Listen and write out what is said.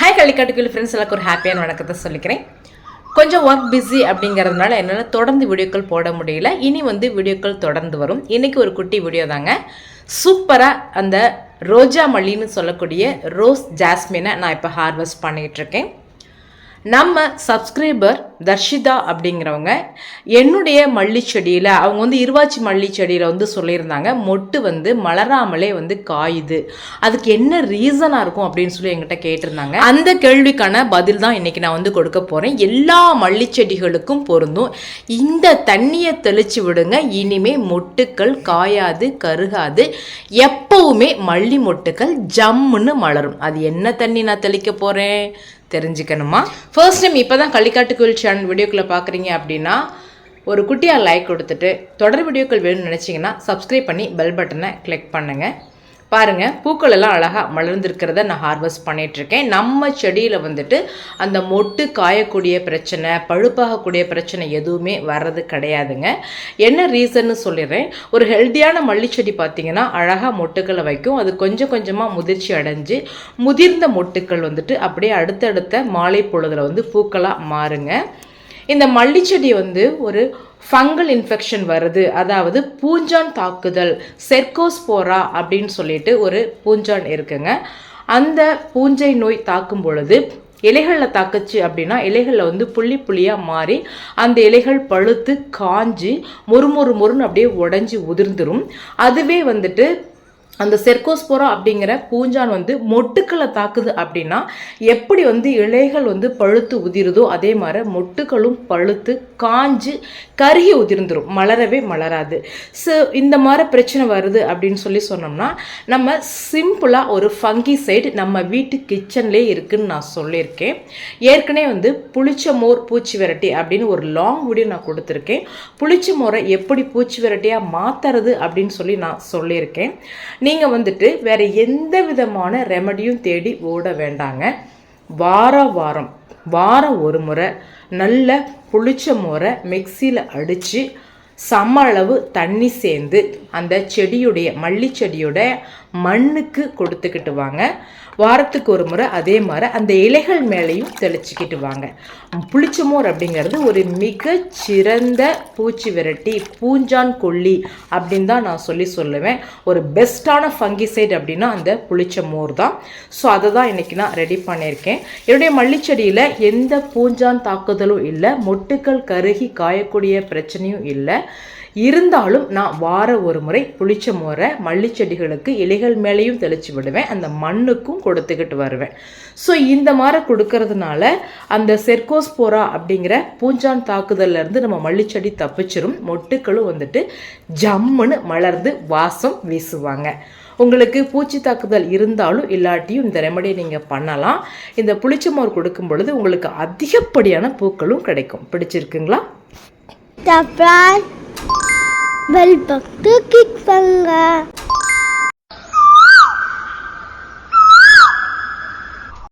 Hi கள்ளிக்காட்டுக்குள்ள friends எல்லாருக்கும் ஒரு ஹாப்பியான வணக்கத்தை சொல்லிக்கிறேன். கொஞ்சம் ஒர்க் பிஸி அப்படிங்கிறதுனால என்னால் தொடர்ந்து வீடியோக்கள் போட முடியல. இனி வந்து வீடியோக்கள் தொடர்ந்து வரும். இன்றைக்கி ஒரு குட்டி வீடியோ தாங்க. சூப்பராக அந்த ரோஜா மல்லின்னு சொல்லக்கூடிய ரோஸ் ஜாஸ்மினை நான் இப்போ ஹார்வெஸ்ட் பண்ணிகிட்டு இருக்கேன். நம்ம சப்ஸ்கிரைபர் தர்ஷிதா அப்படிங்கிறவங்க என்னுடைய மல்லி செடியில் அவங்க வந்து இருவாச்சி மல்லி செடியில் வந்து சொல்லியிருந்தாங்க மொட்டு வந்து மலராமலே வந்து காயுது. அதுக்கு என்ன ரீசனாக இருக்கும் அப்படின்னு சொல்லி எங்கிட்ட கேட்டிருந்தாங்க. அந்த கேள்விக்கான பதில் தான் இன்னைக்கு நான் வந்து கொடுக்க போகிறேன் எல்லா மல்லி செடிகளுக்கும் பொருந்தும். இந்த தண்ணியை தெளித்து விடுங்க. இனிமே மொட்டுக்கள் காயாது கருகாது. எப்பவுமே மல்லி மொட்டுக்கள் ஜம்முன்னு மலரும். அது என்ன தண்ணி நான் தெளிக்க போகிறேன் தெரிஞ்சுக்கணுமா? ஃபர்ஸ்ட் டைம் இப்போ தான் களிக்காட்டுக்குள் சேனல் வீடியோக்குள்ளே பார்க்குறீங்க அப்படின்னா ஒரு குட்டியாக லைக் கொடுத்துட்டு தொடர் வீடியோக்கள் வேணும்னு நினச்சிங்கன்னா சப்ஸ்கிரைப் பண்ணி பெல் பட்டனை கிளிக் பண்ணுங்கள் பாருங்கள் பூக்கள் எல்லாம் அழகாக மலர்ந்துருக்கிறத நான் ஹார்வெஸ்ட் பண்ணிகிட்ருக்கேன் நம்ம செடியில் வந்துட்டு அந்த மொட்டு காயக்கூடிய பிரச்சனை பழுப்பாகக்கூடிய பிரச்சனை எதுவுமே வர்றது கிடையாதுங்க. என்ன ரீசன்னு சொல்லிடுறேன். ஒரு ஹெல்த்தியான மல்லி செடி பார்த்தீங்கன்னா அழகாக மொட்டுக்களை வைக்கும். அது கொஞ்சம் கொஞ்சமாக முதிர்ச்சி அடைஞ்சு முதிர்ந்த மொட்டுக்கள் வந்துட்டு அப்படியே அடுத்தடுத்த மாலை பொழுதில் வந்து பூக்களாக மாறுங்க. இந்த மல்லிச்செடி வந்து ஒரு ஃபங்கல் இன்ஃபெக்ஷன் வருது. அதாவது பூஞ்சான் தாக்குதல் செர்கோஸ்போரா அப்படின்னு சொல்லிட்டு ஒரு பூஞ்சான் இருக்குங்க. அந்த பூஞ்சை நோய் தாக்கும் பொழுது இலைகளில் தாக்குச்சு அப்படின்னா இலைகளில் வந்து புள்ளி புள்ளியாக மாறி அந்த இலைகள் பழுத்து காஞ்சி மொறு மொறு மொறுன்னு அப்படியே உடஞ்சி உதிர்ந்துரும். அதுவே வந்துட்டு அந்த செர்கோஸ்போரா அப்படிங்கிற பூஞ்சான் வந்து மொட்டுக்களை தாக்குது அப்படின்னா எப்படி வந்து இலைகள் வந்து பழுத்து உதிருதோ அதே மாதிரி மொட்டுக்களும் பழுத்து காஞ்சு கருகி உதிர்ந்துடும் மலரவே மலராது. ஸோ இந்த மாதிரி பிரச்சனை வருது அப்படின்னு சொல்லி சொன்னோம்னா நம்ம சிம்பிளாக ஒரு ஃபங்கி சைடு நம்ம வீட்டு கிச்சன்லேயே இருக்குன்னு நான் சொல்லியிருக்கேன். ஏற்கனவே வந்து புளிச்ச மோர் பூச்சி விரட்டி அப்படின்னு ஒரு லாங் வீடியோ நான் கொடுத்துருக்கேன். புளிச்ச மோரை எப்படி பூச்சி விரட்டியாக மாற்றுறது அப்படின்னு சொல்லி நான் சொல்லியிருக்கேன். நீங்கள் வந்துட்டு வேறு எந்த விதமான ரெமடியும் தேடி ஓட வேண்டாங்க. வார வாரம் வாரம் ஒரு முறை நல்ல புளிச்ச முறை மிக்சியில் அடித்து சம அளவு தண்ணி சேர்ந்து அந்த செடியுடைய மல்லி செடியோட மண்ணுக்கு கொடுத்துக்கிட்டு வாங்க. வாரத்துக்கு ஒரு முறை அதே மாதிரி அந்த இலைகள் மேலேயும் தெளிச்சுக்கிட்டு வாங்க. புளிச்சமோர் அப்படிங்கிறது ஒரு மிக சிறந்த பூச்சி விரட்டி பூஞ்சான் கொல்லி அப்படின்னு தான் நான் சொல்லி சொல்லுவேன். ஒரு பெஸ்ட்டான ஃபங்கிசைட் அப்படின்னா அந்த புளிச்ச மோர் தான். ஸோ அதை தான் இன்றைக்கி நான் ரெடி பண்ணியிருக்கேன். என்னுடைய மல்லிச்செடியில் எந்த பூஞ்சான் தாக்குதலும் இல்லை மொட்டுக்கள் கருகி காயக்கூடிய பிரச்சனையும் இல்லை. இருந்தாலும் நான் வார ஒரு முறை புளிச்ச மோரை மல்லிச்செடிகளுக்கு இலைகள் மேலேயும் தெளித்து விடுவேன் அந்த மண்ணுக்கும் கொடுத்துக்கிட்டு வருவேன். ஸோ இந்த மாதிரி கொடுக்கறதுனால அந்த செர்கோஸ்போரா அப்படிங்கிற பூஞ்சான் தாக்குதல்லேருந்து நம்ம மல்லிச்செடி தப்பிச்சிரும் மொட்டுக்களும் வந்துட்டு ஜம்முன்னு மலர்ந்து வாசம் வீசுவாங்க. உங்களுக்கு பூச்சி தாக்குதல் இருந்தாலும் இல்லாட்டியும் இந்த ரெமடியை நீங்கள் பண்ணலாம். இந்த புளிச்சமோர் கொடுக்கும் பொழுது உங்களுக்கு அதிகப்படியான பூக்களும் கிடைக்கும். பிடிச்சிருக்குங்களா? சப்ரான் பெல் பட்டு கிளிக் பண்ணுங்க.